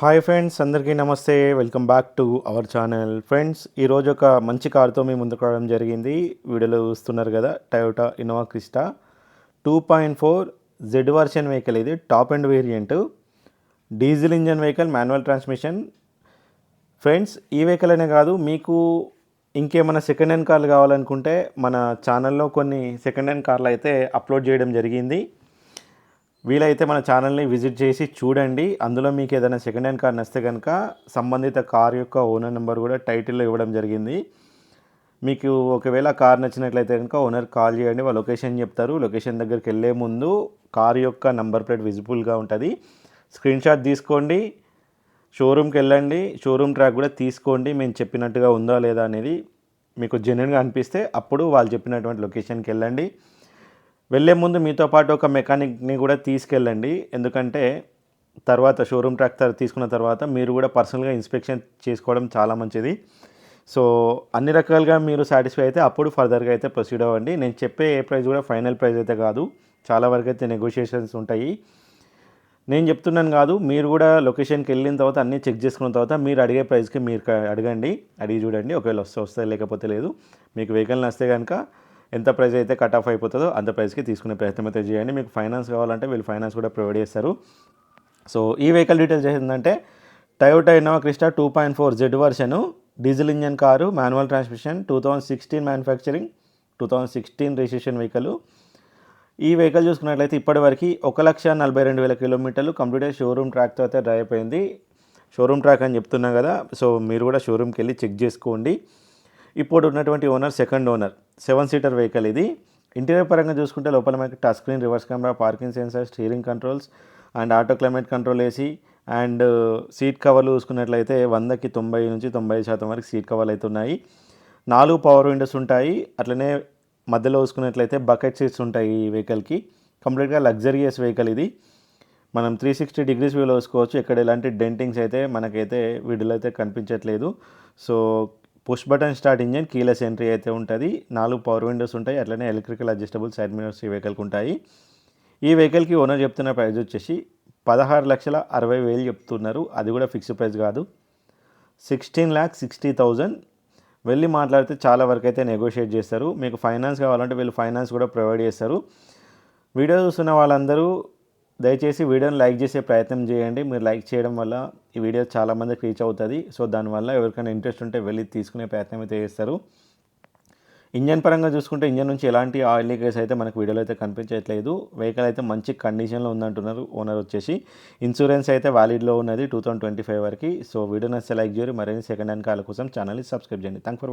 Hi friends అందరికీ నమస్తే. Welcome back to our channel friends ఈరోజు ఒక మంచి కార్తో మేము ముందుకు రావడం జరిగింది. వీడియోలో చూస్తున్నారు కదా Toyota Innova Crysta two point four Z version vehicle ఇది. Top and variant diesel engine vehicle manual transmission friends ఈ వెహికల్ అనే కాదు మీకు ఇంకేమైనా సెకండ్ హ్యాండ్ కార్లు కావాలనుకుంటే మన ఛానల్లో కొన్ని సెకండ్ హ్యాండ్ కార్లు అయితే అప్లోడ్ చేయడం జరిగింది. వీలైతే మన ఛానల్ని విజిట్ చేసి చూడండి. అందులో మీకు ఏదైనా సెకండ్ హ్యాండ్ కార్ నచ్చితే కనుక సంబంధిత కార్ యొక్క ఓనర్ నెంబర్ కూడా టైటిల్లో ఇవ్వడం జరిగింది. మీకు ఒకవేళ కార్ నచ్చినట్లయితే కనుక ఓనర్ కాల్ చేయండి. వాళ్ళ లొకేషన్ చెప్తారు. లొకేషన్ దగ్గరికి వెళ్ళే ముందు కార్ యొక్క నంబర్ ప్లేట్ విజిబుల్గా ఉంటుంది. స్క్రీన్ షాట్ తీసుకోండి. షోరూమ్కి వెళ్ళండి. షోరూమ్ ట్రాక్ కూడా తీసుకోండి. మేము చెప్పినట్టుగా ఉందా లేదా అనేది మీకు జెన్యున్గా అనిపిస్తే అప్పుడు వాళ్ళు చెప్పినటువంటి లొకేషన్కి వెళ్ళండి. వెళ్ళే ముందు మీతో పాటు ఒక మెకానిక్ని కూడా తీసుకెళ్ళండి. ఎందుకంటే తర్వాత షోరూమ్ ట్రాక్ తీసుకున్న తర్వాత మీరు కూడా పర్సనల్గా ఇన్స్పెక్షన్ చేసుకోవడం చాలా మంచిది. సో అన్ని రకాలుగా మీరు సాటిస్ఫై అయితే అప్పుడు ఫర్దర్గా అయితే ప్రొసీడ్ అవ్వండి. నేను చెప్పే ఏ ప్రైస్ కూడా ఫైనల్ ప్రైస్ అయితే కాదు. చాలా వరకు అయితే నెగోషియేషన్స్ ఉంటాయి. నేను చెప్తున్నాను కాదు మీరు కూడా లొకేషన్కి వెళ్ళిన తర్వాత అన్నీ చెక్ చేసుకున్న తర్వాత మీరు అడిగే ప్రైస్కి మీరు అడగండి. అడిగి చూడండి. ఒకవేళ వస్తే వస్తే లేకపోతే లేదు. మీకు వెహికల్ నస్తే కనుక ఎంత ప్రైస్ అయితే కట్ ఆఫ్ అయిపోతుందో అంత ప్రైస్కి తీసుకునే ప్రయత్నం అయితే చేయండి. మీకు ఫైనాన్స్ కావాలంటే వీళ్ళు ఫైనాన్స్ కూడా ప్రొవైడ్ చేస్తారు. సో ఈ వెహికల్ డీటెయిల్స్ ఏంటంటే Toyota Innova Crysta two point four Z version diesel engine car manual transmission two thousand sixteen manufacturing two thousand sixteen registration vehicle ఈ వెహికల్ చూసుకున్నట్లయితే ఇప్పటివరకు ఒక లక్ష నలభై రెండు వేల కిలోమీటర్లు కంప్యూటర్ షోరూమ్ ట్రాక్తో అయితే డ్రైవ్ అయిపోయింది. షోరూమ్ ట్రాక్ అని చెప్తున్నాం కదా సో మీరు కూడా షోరూమ్కి వెళ్ళి చెక్ చేసుకోండి. ఇప్పుడు ఉన్నటువంటి owner second owner seven seater vehicle ఇది. ఇంటీరియర్ పరంగా చూసుకుంటే లోపల మనకి touch screen reverse camera parking sensor steering controls and auto climate control AC and seat కవర్లు చూసుకున్నట్లయితే వందకి తొంభై నుంచి తొంభై శాతం వరకు సీట్ కవర్లు అయితే ఉన్నాయి. నాలుగు పవర్ విండోస్ ఉంటాయి. అట్లనే మధ్యలో చూసుకున్నట్లయితే బకెట్ సీట్స్ ఉంటాయి ఈ వెహికల్కి కంప్లీట్గా లగ్జరియస్ వెహికల్ ఇది. మనం త్రీ సిక్స్టీ డిగ్రీస్ వ్యూలో వేసుకోవచ్చు ఎక్కడ ఎలాంటి డెంటింగ్స్ అయితే మనకైతే వీడియోలో అయితే కనిపించట్లేదు. So push button start engine keyless entry అయితే ఉంటుంది. నాలుగు పవర్ విండోస్ ఉంటాయి. అట్లనే ఎలక్ట్రికల్ అడ్జస్టబుల్ సైడ్ మినర్స్ ఈ వెహికల్కి ఉంటాయి. ఈ వెహికల్కి ఓనర్ చెప్తున్న ప్రైస్ వచ్చేసి పదహారు లక్షల అరవై వేలు చెప్తున్నారు. అది కూడా ఫిక్స్డ్ ప్రైస్ కాదు. Sixteen lakh sixty thousand. వెళ్ళి మాట్లాడితే చాలా వరకు అయితే నెగోషియేట్ చేస్తారు. మీకు ఫైనాన్స్ కావాలంటే వీళ్ళు ఫైనాన్స్ కూడా ప్రొవైడ్ చేస్తారు. వీడియో చూస్తున్న వాళ్ళందరూ దయచేసి వీడియోని లైక్ చేసే ప్రయత్నం చేయండి. మీరు లైక్ చేయడం వల్ల ఈ వీడియో చాలామందికి రీచ్ అవుతుంది. సో దానివల్ల ఎవరికైనా ఇంట్రెస్ట్ ఉంటే వెళ్ళి తీసుకునే ప్రయత్నం అయితే చేస్తారు. ఇంజన్ పరంగా చూసుకుంటే ఇంజన్ నుంచి ఎలాంటి ఆయిల్ లీకేజ్ అయితే మనకు వీడియోలో అయితే కనిపించట్లేదు. వెహికల్ అయితే మంచి కండిషన్లో ఉందంటున్నారు ఓనర్ వచ్చేసి. ఇన్సూరెన్స్ అయితే వ్యాలిడ్లో ఉన్నది టూ థౌసండ్ ట్వంటీ ఫైవ్ వరకు. సో వీడియో నచ్చితే లైక్ చేయరు మరిన్ని సెకండ్ హ్యాండ్ కాల కోసం ఛానల్ని సబ్స్క్రైబ్ చేయండి. Thank for